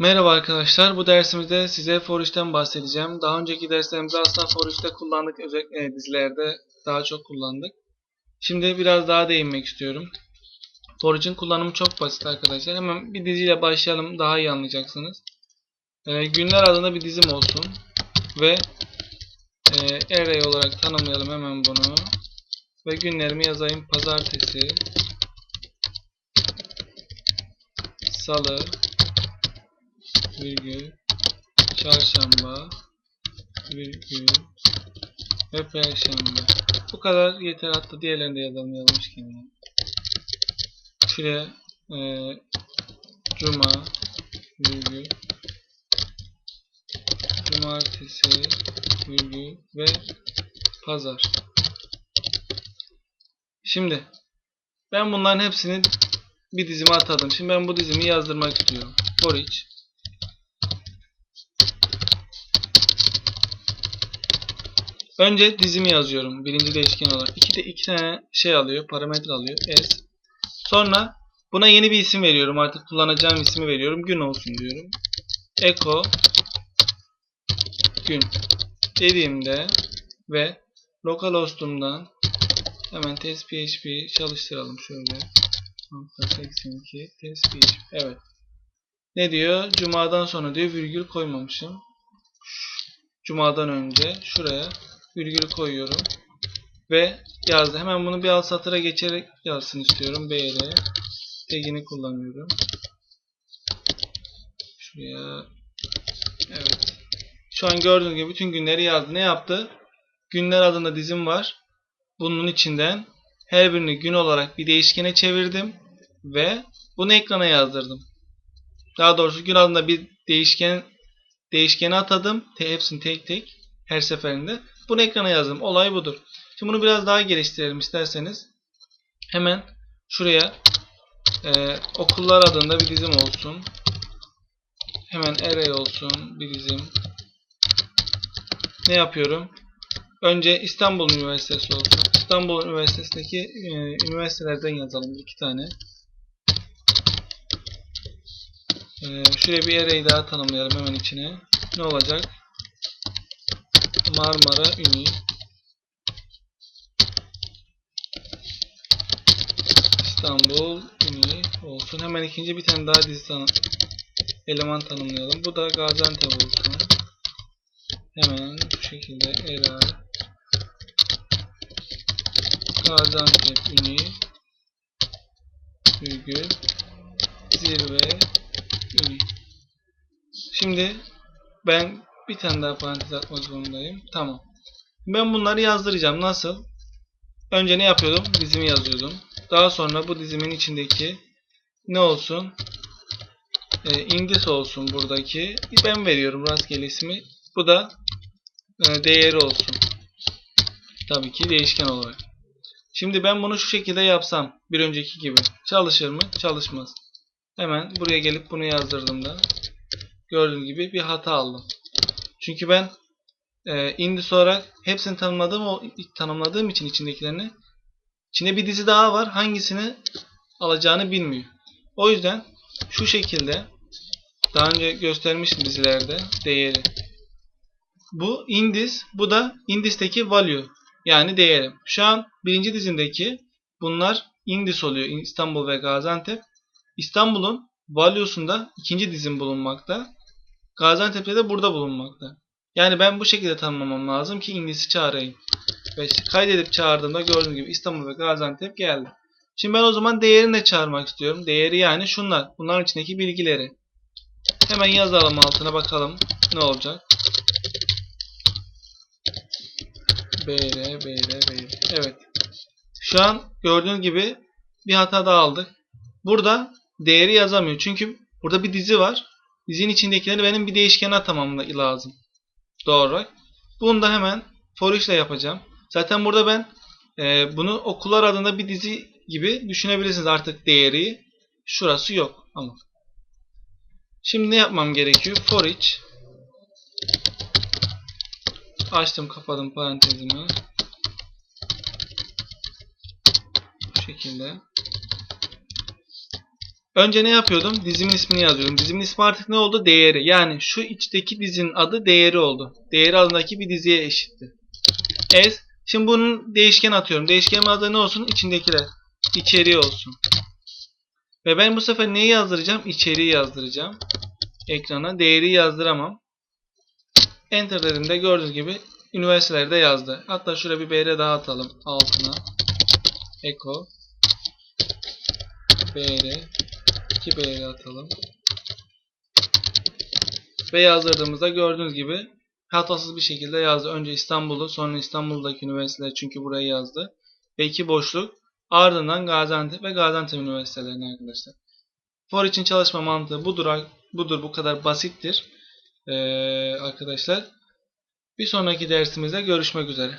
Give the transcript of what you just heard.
Merhaba arkadaşlar. Bu dersimizde size for bahsedeceğim. Daha önceki derslerimizde aslında for kullandık. Özellikle dizilerde daha çok kullandık. Şimdi biraz daha değinmek istiyorum. For kullanımı çok basit arkadaşlar. Hemen bir diziyle başlayalım. Daha iyi anlayacaksınız. Ee, günler adında bir dizim olsun. Ve e, array olarak tanımlayalım hemen bunu. Ve günlerimi yazayım. Pazartesi, Salı, virgül, çarşamba, virgül ve perşembe. Bu kadar yeter. Hatta diğerlerini de yazalım yazmışken. ya. E, cuma, virgül, cumartesi, virgül ve pazar. Şimdi ben bunların hepsini bir dizime atadım. Şimdi ben bu dizimi yazdırmak istiyorum. For each Önce dizimi yazıyorum. Birinci değişken olarak. İki de iki tane şey alıyor. Parametre alıyor. S. Sonra buna yeni bir isim veriyorum. Artık kullanacağım ismi veriyorum. Gün olsun diyorum. Echo gün dediğimde ve localhost'umdan hemen test php çalıştıralım şöyle. 82 test php. Evet. Ne diyor? Cuma'dan sonra diyor virgül koymamışım. Cuma'dan önce şuraya virgül koyuyorum. Ve yazdı. Hemen bunu bir alt satıra geçerek yazsın istiyorum. BR tagini kullanıyorum. Şuraya evet. Şu an gördüğünüz gibi bütün günleri yazdı. Ne yaptı? Günler adında dizim var. Bunun içinden her birini gün olarak bir değişkene çevirdim ve bunu ekrana yazdırdım. Daha doğrusu gün adında bir değişken değişkeni atadım. Hepsini tek tek her seferinde. Bunu ekrana yazdım. Olay budur. Şimdi bunu biraz daha geliştirelim isterseniz. Hemen şuraya e, okullar adında bir dizim olsun. Hemen array olsun bir dizim. Ne yapıyorum? Önce İstanbul Üniversitesi olsun. İstanbul Üniversitesi'ndeki e, üniversitelerden yazalım iki tane. E, şuraya bir array daha tanımlayalım hemen içine. Ne olacak? Marmara Uni İstanbul Uni olsun. Hemen ikinci bir tane daha dizi tanı eleman tanımlayalım. Bu da Gaziantep olsun. Hemen bu şekilde era Gaziantep Uni virgül zirve Uni. Şimdi ben bir tane daha parantez atmak zorundayım. Tamam. Ben bunları yazdıracağım. Nasıl? Önce ne yapıyordum? Dizimi yazıyordum. Daha sonra bu dizimin içindeki ne olsun? E, indis olsun buradaki. Ben veriyorum rastgele ismi. Bu da e, değeri olsun. Tabii ki değişken olarak. Şimdi ben bunu şu şekilde yapsam bir önceki gibi çalışır mı? Çalışmaz. Hemen buraya gelip bunu yazdırdığımda gördüğünüz gibi bir hata aldım. Çünkü ben e, indis olarak hepsini tanımladığım, o, tanımladığım için içindekilerini içinde bir dizi daha var. Hangisini alacağını bilmiyor. O yüzden şu şekilde daha önce göstermiştim dizilerde değeri. Bu indis, bu da indisteki value yani değeri. Şu an birinci dizindeki bunlar indis oluyor. İstanbul ve Gaziantep. İstanbul'un value'sunda ikinci dizim bulunmakta. Gaziantep'te de burada bulunmakta. Yani ben bu şekilde tanımlamam lazım ki indisi çağırayım. Ve kaydedip çağırdığımda gördüğünüz gibi İstanbul ve Gaziantep geldi. Şimdi ben o zaman değerini de çağırmak istiyorum. Değeri yani şunlar. Bunların içindeki bilgileri. Hemen yazalım altına bakalım ne olacak. BR, BR, BR. Evet. Şu an gördüğünüz gibi bir hata daha aldık. Burada değeri yazamıyor. Çünkü burada bir dizi var. Dizinin içindekileri benim bir değişkene atamam lazım. Doğru. Bunu da hemen for ile yapacağım. Zaten burada ben e, bunu okullar adında bir dizi gibi düşünebilirsiniz artık değeri. Şurası yok ama. Şimdi ne yapmam gerekiyor? For each açtım kapadım parantezimi. Bu şekilde. Önce ne yapıyordum? Dizimin ismini yazıyordum. Dizimin ismi artık ne oldu? Değeri. Yani şu içteki dizinin adı değeri oldu. Değeri adındaki bir diziye eşitti. S. Şimdi bunun değişken atıyorum. Değişkenin adı ne olsun? İçindekiler. İçeriği olsun. Ve ben bu sefer neyi yazdıracağım? İçeriği yazdıracağım. Ekrana. Değeri yazdıramam. Enter dediğimde gördüğünüz gibi üniversitelerde yazdı. Hatta şuraya bir BR daha atalım altına. Eko BR 2 BR atalım. Ve yazdırdığımızda gördüğünüz gibi hatasız bir şekilde yazdı. Önce İstanbul'u sonra İstanbul'daki üniversiteler çünkü burayı yazdı. Ve iki boşluk ardından Gaziantep ve Gaziantep üniversitelerine arkadaşlar. For için çalışma mantığı budur. Budur bu kadar basittir. Ee, arkadaşlar. Bir sonraki dersimizde görüşmek üzere.